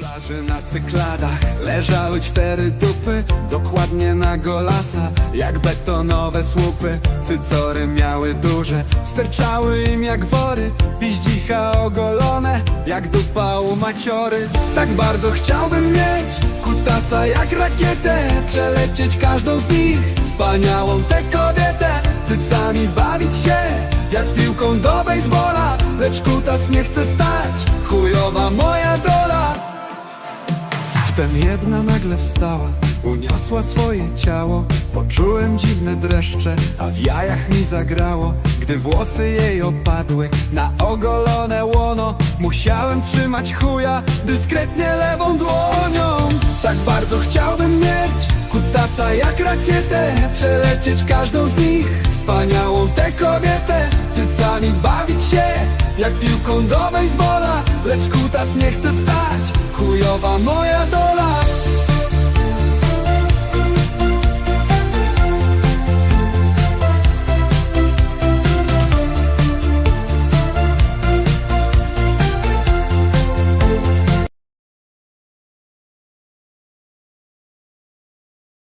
plaży na cykladach. Leżały cztery dupy Dokładnie na golasa, jak betonowe słupy Cycory miały duże, sterczały im jak wory Piździcha ogolone, jak dupa u maciory. Tak bardzo chciałbym mieć kutasa jak rakietę Przelecieć każdą z nich, wspaniałą tę kobietę. Cycami bawić się, jak piłką do baseballa Lecz kutas nie chce stać, chujowa moja dola Wtem jedna nagle wstała, uniosła swoje ciało. Poczułem dziwne dreszcze, a w jajach mi zagrało. Gdy włosy jej opadły na ogolone łono Musiałem trzymać chuja dyskretnie lewą dłonią. Tak bardzo chciałbym mieć kutasa jak rakietę Przelecieć każdą z nich, wspaniałą tę kobietę. Cycami bawić się, jak piłką do baseballa Lecz kutas nie chce stać, chujowa moja dola